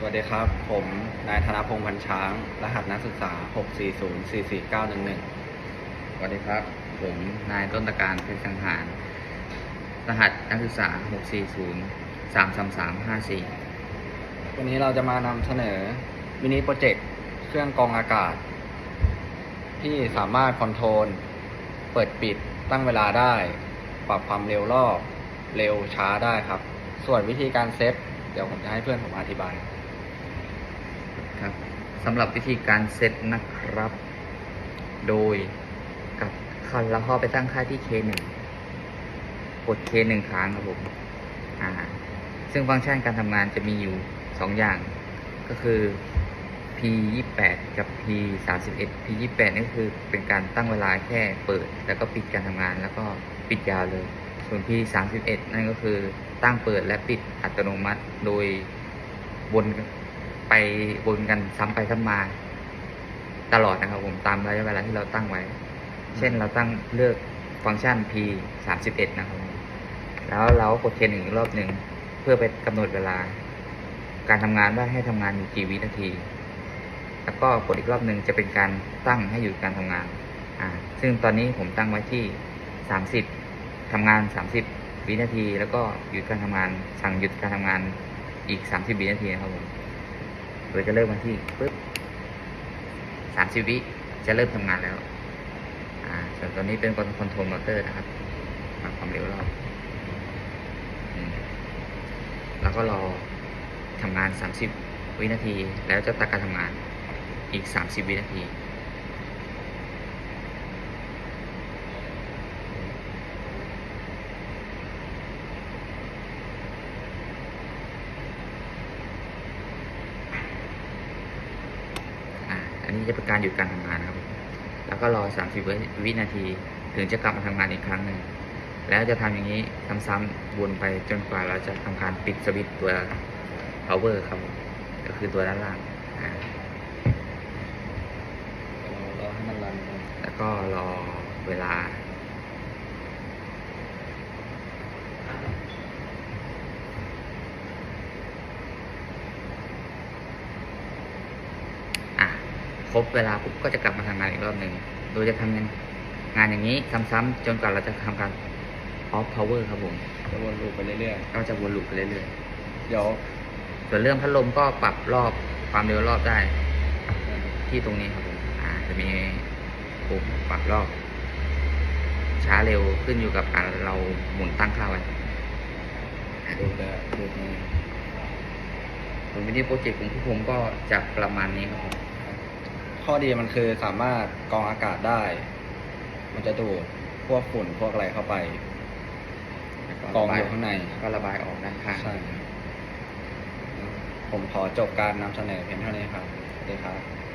สวัสดีครับ ผมนายธนพงษ์พันช้าง รหัสนักศึกษา 64044911 สวัสดีครับ ผมนายต้นตะการเพชรสังหาร รหัสนักศึกษา 640 33354 วันนี้เราจะมานำเสนอมินิโปรเจกต์เครื่องกรองอากาศ ที่สามารถคอนโทรล เปิดปิดตั้งเวลาได้ ปรับความเร็วรอบ เร็วช้าได้ครับ ส่วนวิธีการเซตเดี๋ยวผมจะให้เพื่อนผมอธิบาย ครับสำหรับวิธีการเซตนะครับ โดยกับคันแล้วเข้าไปตั้งค่าที่ K1 กด K1 ครั้งครับผมอ่าซึ่งฟังก์ชันการทำงานจะมีอยู่ 2 อย่าง ก็คือ P28 กับ P31 P28 นี่ก็คือเป็นการตั้งเวลาแค่เปิด แล้วก็ปิดการทำงานแล้วก็ปิดยาวเลย ส่วน P31 นั่นก็คือตั้งเปิดและปิดอัตโนมัติโดยวน ไปวนกันซ้ำไปซ้ำมา ตลอดนะครับผมตามระยะเวลาที่เราตั้งไว้ เช่นเราตั้งเลือกฟังก์ชัน P 31นะครับแล้วเราก็กดเทนอีกรอบหนึ่งเพื่อไปกำหนดเวลา การทำงานว่าให้ทำงานอยู่กี่วินาที แล้วก็กดอีกรอบหนึ่งจะเป็นการตั้งให้หยุดการทำงานอ่าซึ่งตอนนี้ผมตั้งไว้ที่30ทำงาน 30 วินาที แล้วก็หยุดการทำงาน สั่งหยุดการทำงานอีก 30 วินาทีนะครับผม โดยจะเริ่มวันที่ปึ๊บสามสิบวิจะเริ่มทำงานแล้ว อ่าส่วนตัวนี้เป็นคอนโทรลมอเตอร์นะครับปรับความเร็วรอบแล้วก็รอทำงานสามสิบวินาที แล้วจะตัดการทำงานอีกสามสิบวินาที จะเป็นการหยุดการทำงานนะครับ แล้วก็รอ 30 วิวินาทีถึงจะกลับมาทำงานอีกครั้งหนึ่งแล้วจะทำอย่างนี้ซ้ำๆวนไปจนกว่าเราจะทำการปิดสวิตช์ตัว power ครับก็คือตัวด้านล่าง อ่า เรารอให้มันรันก่อน แล้วก็รอเวลา อะ ครบเวลาปุ๊บก็จะกลับมาทำงานอีกรอบหนึ่งโดยจะทำงานงานอย่างนี้ซ้ำๆจนกว่าเราจะทำการ off power ครับผมจะวนลูปไปเรื่อยก็จะวนลูปไปเรื่อยๆเดี๋ยวๆส่วนเรื่องพัดลมก็ปรับรอบความเร็วรอบได้ ที่ตรงนี้ครับผมอ่าจะมีปุ่มปรับรอบ ช้าเร็วขึ้นอยู่กับการเราหมุนตั้งค่าไว้ดูแต่ดูตรงนี้ผลวิดีโปรเจกต์ของพวกผมก็จะประมาณนี้ครับผม ข้อดีมันคือสามารถกรองอากาศได้ มันจะดูดพวกฝุ่นพวกอะไรเข้าไปกรองอยู่ข้างในก็ระบายออกด้านข้างใช่ครับผมขอจบการนำเสนอเพียงเท่านี้ครับสวัสดีครับ